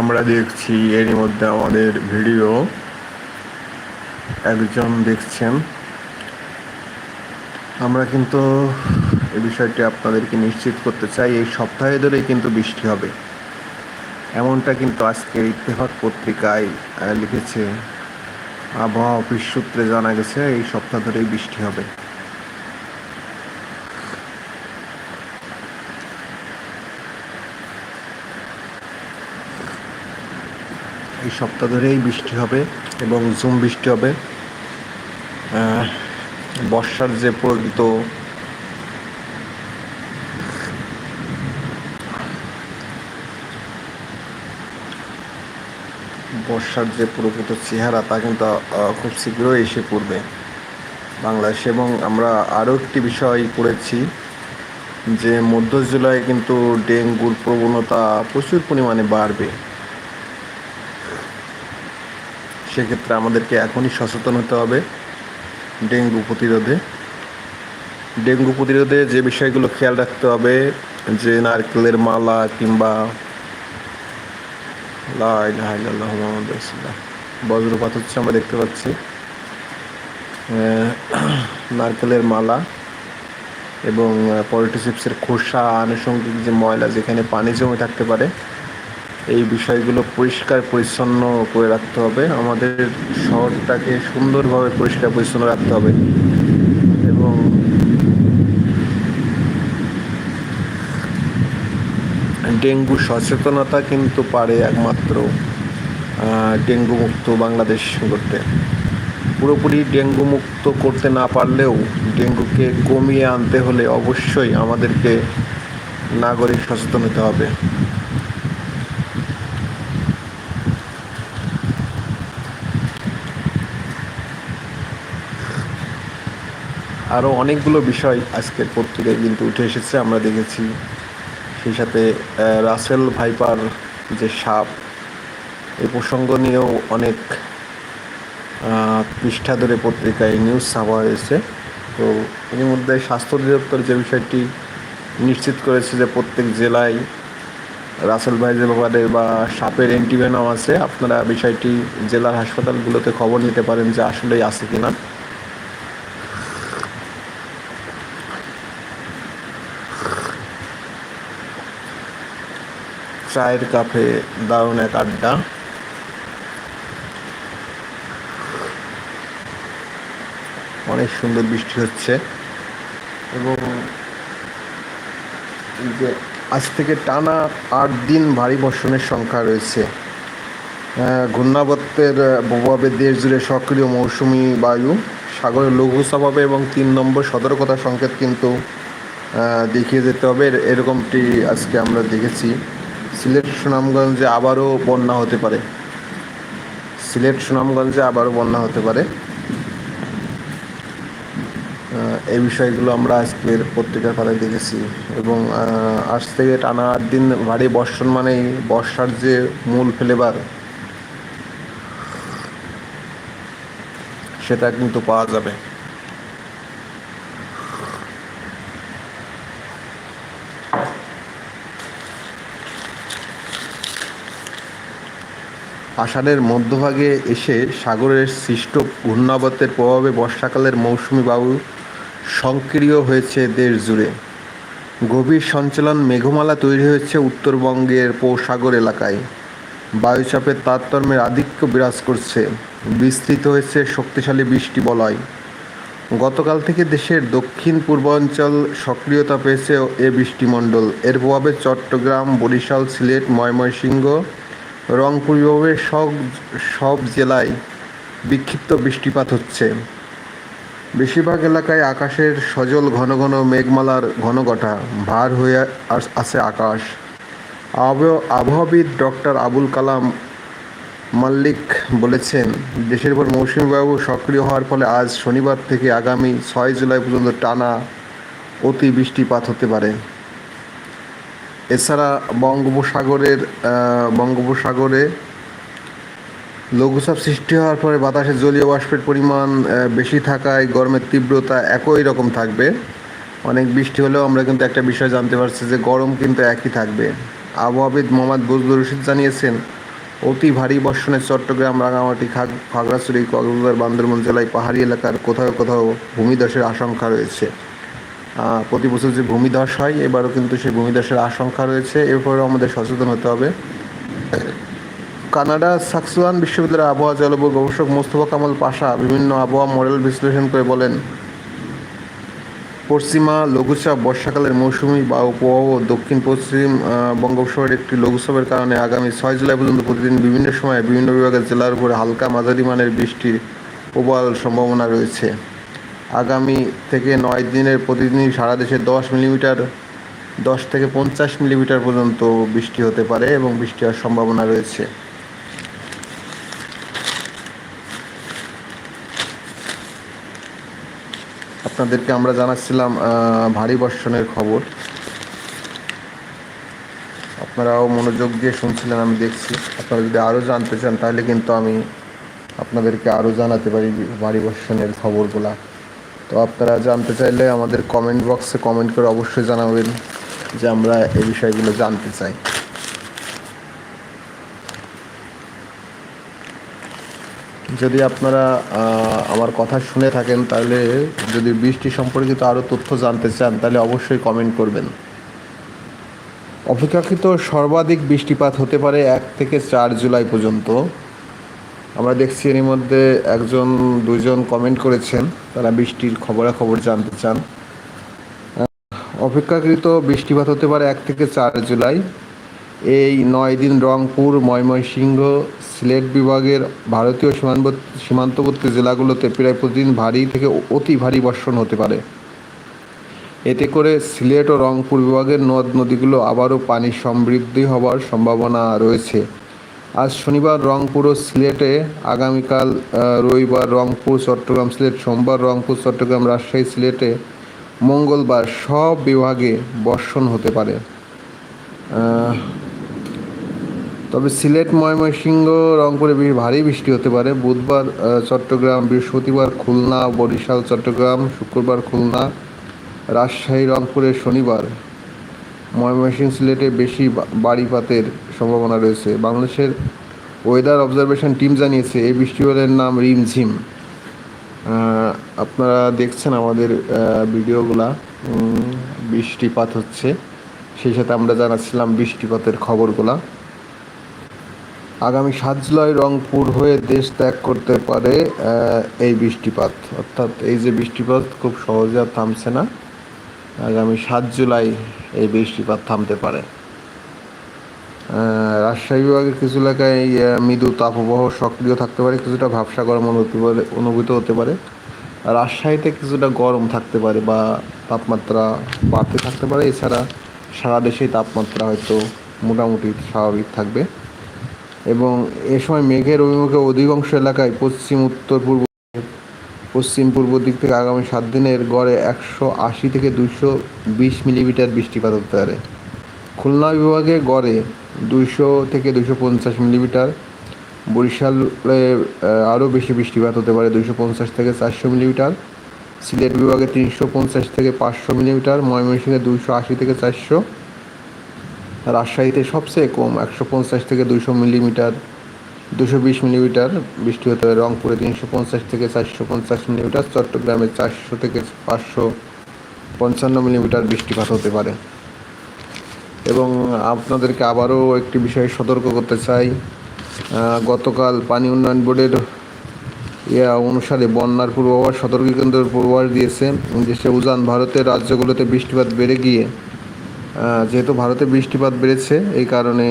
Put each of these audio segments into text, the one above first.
আমরা দেখছি এরই মধ্যে আমাদের ভিডিও। একজন দেখছেন। আমরা কিন্তু এই বিষয়টি আপনাদেরকে নিশ্চিত করতে চাই, এই সপ্তাহে ধরেই কিন্তু বৃষ্টি হবে। এমনটা কিন্তু আজকে ইত্তেফাক পত্রিকায় লিখেছে। আবহাওয়া অফিস সূত্রে জানা গেছে, এই সপ্তাহ ধরেই বৃষ্টি হবে। এই সপ্তাহ ধরেই বৃষ্টি হবে এবং ঝুম বৃষ্টি হবে। বর্ষার যে প্রকৃত বর্ষার যে প্রকৃত চেহারা তা কিন্তু খুব শীঘ্রই এসে পড়বে বাংলাদেশে এবং আমরা আরও একটি বিষয় করেছি যে মধ্য জুলাই কিন্তু ডেঙ্গুর প্রবণতা প্রচুর পরিমাণে বাড়বে। সেক্ষেত্রে আমাদেরকে এখনই সচেতন হতে হবে ডেঙ্গু প্রতিরোধে ডেঙ্গু প্রতিরোধে যে বিষয়গুলো খেয়াল রাখতে হবে, যে নারকেলের মালা কিংবা। বজ্রপাত হচ্ছে আমরা দেখতে পাচ্ছি নারকেলের মালা এবং পলিটি চিপসের খোসা, আনুষঙ্গিক যে ময়লা যেখানে পানি জমে থাকতে পারে এই বিষয়গুলো পরিষ্কার, পরিচ্ছন্ন করে রাখতে হবে। আমাদের শহরটাকে সুন্দরভাবে পরিষ্কার, পরিচ্ছন্ন রাখতে হবে। এবং ডেঙ্গু সচেতনতা কিন্তু পারে একমাত্র ডেঙ্গু মুক্ত বাংলাদেশ করতে পুরোপুরি ডেঙ্গু মুক্ত করতে না পারলেও ডেঙ্গুকে কমিয়ে আনতে হলে অবশ্যই আমাদেরকে নাগরিক সচেতন হতে হবে। আরও অনেকগুলো বিষয় আজকের পত্রিকায় কিন্তু উঠে এসেছে। আমরা দেখেছি সেই সাথে রাসেল ভাইপার যে সাপ এই প্রসঙ্গ নিয়েও অনেক পৃষ্ঠা ধরে পত্রিকায় নিউজ ছাপা হয়েছে। তো এর মধ্যে স্বাস্থ্য অধিদপ্তর যে বিষয়টি নিশ্চিত করেছে যে প্রত্যেক জেলায় রাসেল ভাই যে ব্যাপারে বা সাপের অ্যান্টিভেনাম আছে, আপনারা বিষয়টি জেলার হাসপাতালগুলোতে খবর নিতে পারেন যে আসলেই আছে কিনা। চায়ের কাপে দারুণ এক আড্ডা। অনেক সুন্দর বৃষ্টি হচ্ছে। এবং যে আজ থেকে টানা আট দিন ভারী বর্ষণের সংখ্যা রয়েছে। ঘূর্ণাবর্তের প্রভাবে দেশ জুড়ে সক্রিয় মৌসুমি বায়ু, সাগরে লঘুচাপ হবে এবং তিন নম্বর সতর্কতা সংকেত কিন্তু দেখিয়ে যেতে হবে। এরকমটি আজকে আমরা দেখেছি। সিলেট সুনামগঞ্জে আবারও বন্যা হতে পারে। সিলেট সুনামগঞ্জে আবারও বন্যা হতে পারে। এই বিষয়গুলো আমরা আজকের পত্রিকার পাতায় দেখেছি এবং আজ থেকে টানা আট দিন ভারী বর্ষণ মানেই বর্ষার যে মূল ফেলেবার সেটা কিন্তু পাওয়া যাবে। আষাঢ়ের মধ্যভাগে এসে সাগরের সৃষ্ট ঘূর্ণাবতের প্রভাবে বর্ষাকালের মৌসুমি বায়ু সক্রিয় হয়েছে দেশ জুড়ে। গভীর সঞ্চালন মেঘমালা তৈরি হয়েছে উত্তরবঙ্গের উপসাগর এলাকায়। বায়ুচাপের তারতম্যের আধিক্য বিরাজ করছে। বিস্তৃত হয়েছে শক্তিশালী বৃষ্টি বলয়। গতকাল থেকে দেশের দক্ষিণ পূর্বাঞ্চল সক্রিয়তা পেয়েছে এ বৃষ্টিমণ্ডল। এর প্রভাবে চট্টগ্রাম, বরিশাল, সিলেট, ময়মনসিংহ রংপুর বিভাগের সব সব জেলায় বিক্ষিপ্ত বৃষ্টিপাত হচ্ছে। বেশিরভাগ এলাকায় আকাশের সজল ঘন ঘন মেঘমালার ঘনঘটা ভার হয়ে আস- আকাশ। আবহাওয়া- আবহাওয়াবিদ ডক্টর আবুল কালাম মাল্লিক বলেছেন, দেশের উপর মৌসুমী বায়ু সক্রিয় হওয়ার ফলে আজ শনিবার থেকে আগামী ছয় জুলাই পর্যন্ত টানা অতি বৃষ্টিপাত হতে পারে। এছাড়া বঙ্গোপসাগরের বঙ্গোপসাগরে লঘুচাপ সৃষ্টি হওয়ার পরে বাতাসে জলীয় বাষ্পের পরিমাণ বেশি থাকায় গরমের তীব্রতা একই রকম থাকবে। অনেক বৃষ্টি হলেও আমরা কিন্তু একটা বিষয় জানতে পারছি যে গরম কিন্তু একই থাকবে। আবহাওয়াবিদ মোহাম্মদ বজলুর রশিদ জানিয়েছেন, অতি ভারী বর্ষণে চট্টগ্রাম রাঙামাটি খাগ- খাগড়াছড়ি, কক্সবাজার, বান্দরবান জেলায় পাহাড়ি এলাকার কোথাও কোথাও ভূমিধসের আশঙ্কা রয়েছে। প্রতি বছর যে ভূমিধস হয়, এবারও কিন্তু সেই ভূমিধসের আশঙ্কা রয়েছে। এরপরেও আমাদের সচেতন হতে হবে। কানাডা সাকসুয়ান বিশ্ববিদ্যালয়ের আবহাওয়া জলবায়ু গবেষক মোস্তফা কামাল পাশা বিভিন্ন আবহাওয়া মডেল বিশ্লেষণ করে বলেন, পশ্চিমা লঘুচাপ বর্ষাকালের মৌসুমি বা প্রবাহ দক্ষিণ পশ্চিম বঙ্গোপসাগরের একটি লঘুচাপের কারণে আগামী ছয় জুলাই পর্যন্ত প্রতিদিন বিভিন্ন সময়ে বিভিন্ন বিভাগের জেলার উপরে হালকা মাঝারি মানের বৃষ্টির প্রবল সম্ভাবনা রয়েছে। আগামী থেকে নয় দিনের প্রতিদিনই সারা দেশে দশ মিলিমিটার, দশ থেকে পঞ্চাশ মিলিমিটার পর্যন্ত বৃষ্টি হতে পারে এবং বৃষ্টি হওয়ার সম্ভাবনা রয়েছে। আপনাদেরকে আমরা জানাচ্ছিলাম ভারী বর্ষণের খবর। আপনারাও মনোযোগ দিয়ে শুনছিলেন, আমি দেখছি। আপনারা যদি আরও জানতে চান, তাহলে কিন্তু আমি আপনাদেরকে আরও জানাতে পারি ভারী বর্ষণের খবরগুলা। তো আপনারা জানতে চাইলে আমাদের কমেন্ট বক্সে কমেন্ট করে অবশ্যই জানাবেন যে আমরা এই বিষয়গুলো জানতে চাই। যদি আপনারা আমার কথা শুনে থাকেন, তাহলে যদি বৃষ্টি সম্পর্কিত আরও তথ্য জানতে চান, তাহলে অবশ্যই কমেন্ট করবেন। অপেক্ষাকৃত সর্বাধিক বৃষ্টিপাত হতে পারে এক থেকে চার জুলাই পর্যন্ত। আমরা দেখছি এর মধ্যে একজন, দুজন কমেন্ট করেছেন। তারা বৃষ্টির খবরাখবর জানতে চান। অপেক্ষাকৃত বৃষ্টিপাত হতে পারে এক থেকে চার জুলাই। এই নয় দিন রংপুর, ময়মনসিংহ, সিলেট বিভাগের ভারতীয় সীমান্ত- সীমান্তবর্তী জেলাগুলোতে প্রায় প্রতিদিন ভারী থেকে অতি ভারী বর্ষণ হতে পারে। এতে করে সিলেট ও রংপুর বিভাগের নদ নদীগুলো আবারও পানি সমৃদ্ধি হওয়ার সম্ভাবনা রয়েছে। আজ শনিবার রংপুর ও সিলেটে আগামীকাল রবিবার রংপুর, চট্টগ্রাম সিলেট, সোমবার রংপুর, চট্টগ্রাম রাজশাহী সিলেটে মঙ্গলবার সব বিভাগে বর্ষণ হতে পারে। তবে সিলেট, ময়মনসিংহ, রংপুরে বেশ ভারী বৃষ্টি হতে পারে। বুধবার চট্টগ্রাম, বৃহস্পতিবার খুলনা, বরিশাল, চট্টগ্রাম, শুক্রবার খুলনা, রাজশাহী, রংপুরে শনিবার ময়মনসিংহ সিলেটে বেশি বাড়িপাতের সম্ভাবনা রয়েছে। বাংলাদেশের ওয়েদার অবজারভেশন টিম জানিয়েছে, এই বৃষ্টিপাতের নাম রিমঝিম। আপনারা দেখছেন আমাদের ভিডিওগুলা। বৃষ্টিপাত হচ্ছে। সেই সাথে আমরা জানাচ্ছিলাম বৃষ্টিপাতের খবরগুলা। আগামী সাত জুলাই রংপুর হয়ে দেশ ত্যাগ করতে পারে এই বৃষ্টিপাত। অর্থাৎ এই যে বৃষ্টিপাত খুব সহজে আর থামছে না। আগামী সাত জুলাই এই বৃষ্টিপাত থামতে পারে। রাজশাহী বিভাগের কিছু এলাকায় মৃদু তাপপ্রবাহ সক্রিয় থাকতে পারে, কিছুটা ভাবসা গরম অনুভূতি অনুভূত হতে পারে। রাজশাহীতে কিছুটা গরম থাকতে পারে বা তাপমাত্রা বাড়তে থাকতে পারে। এছাড়া সারা দেশেই তাপমাত্রা হয়তো মোটামুটি স্বাভাবিক থাকবে। এবং এ সময় মেঘের অভিমুখে অধিকাংশ এলাকায় পশ্চিম, উত্তর, পূর্ব পশ্চিম পূর্ব দিক থেকে আগামী সাত দিনের গড়ে একশো আশি থেকে দুশো বিশ মিলিমিটার বৃষ্টিপাত হতে পারে। খুলনা বিভাগে গড়ে দুইশো থেকে দুশো পঞ্চাশ মিলিমিটার। বরিশালে আরও বেশি বৃষ্টিপাত হতে পারে দুইশো পঞ্চাশ থেকে চারশো মিলিমিটার। সিলেট বিভাগে তিনশো পঞ্চাশ থেকে পাঁচশো মিলিমিটার, ময়মনসিংহে দুইশো আশি থেকে চারশো। রাজশাহীতে সবচেয়ে কম একশো পঞ্চাশ থেকে দুশো মিলিমিটার। দুশো বিশ মিলিমিটার, বৃষ্টি হতে পারে রংপুরে তিনশো পঞ্চাশ থেকে চারশো পঞ্চাশ মিলিমিটার, চট্টগ্রামে চারশো থেকে পাঁচশো পঞ্চান্ন মিলিমিটার বৃষ্টিপাত হতে পারে। এবং আপনাদেরকে আবারও একটি বিষয়ে সতর্ক করতে চাই গতকাল পানি উন্নয়ন বোর্ডের ইয়া অনুসারে বন্যার পূর্বাভাস সতর্ক কেন্দ্রের পূর্বাভাস দিয়েছে। দেশে উজান ভারতের রাজ্যগুলোতে বৃষ্টিপাত বেড়ে গিয়ে যেহেতু ভারতে বৃষ্টিপাত বেড়েছে, এই কারণে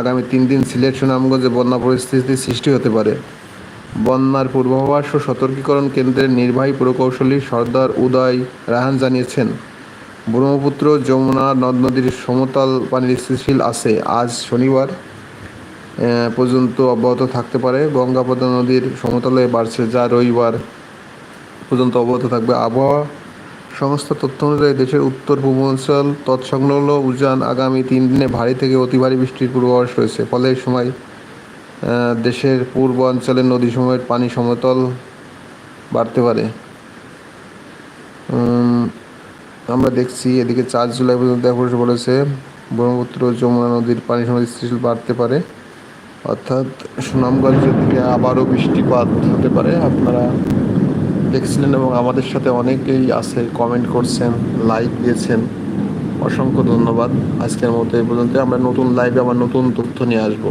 আগামী তিন দিন সিলেট, সুনামগঞ্জে বন্যা পরিস্থিতির সৃষ্টি হতে পারে। বন্যার পূর্বাভাস ও সতর্কীকরণ কেন্দ্রের নির্বাহী প্রকৌশলী সর্দার উদয় রাহান জানিয়েছেন, ব্রহ্মপুত্র যমুনা নদ নদীর সমতল পানির স্থিতিশীল আছে, আজ শনিবার পর্যন্ত অব্যাহত থাকতে পারে। গঙ্গাপদ্মা নদীর সমতলে বাড়ছে যা রবিবার পর্যন্ত অব্যাহত থাকবে। আবহাওয়া সংস্থা তথ্য অনুযায়ী দেশের উত্তর পূর্বাঞ্চল তৎসংলগ্ন উজান আগামী তিন দিনে ভারী থেকে অতি ভারী বৃষ্টির পূর্বাভাস রয়েছে। ফলে সময় দেশের পূর্বাঞ্চলের নদীসমূহের পানি সমতল বাড়তে পারে। আমরা দেখছি এদিকে চার জুলাই পর্যন্ত এক বলেছে, ব্রহ্মপুত্র যমুনা নদীর পানি সময় স্থিতিশীল বাড়তে পারে। অর্থাৎ সুনামগঞ্জের দিকে আবারও বৃষ্টিপাত হতে পারে। আপনারা দেখছিলেন এবং আমাদের সাথে অনেকেই আছে কমেন্ট করছেন লাইক দিয়েছেন। অসংখ্য ধন্যবাদ। আজকের মতো এই পর্যন্ত আমরা নতুন লাইভে আবার নতুন তথ্য নিয়ে আসব।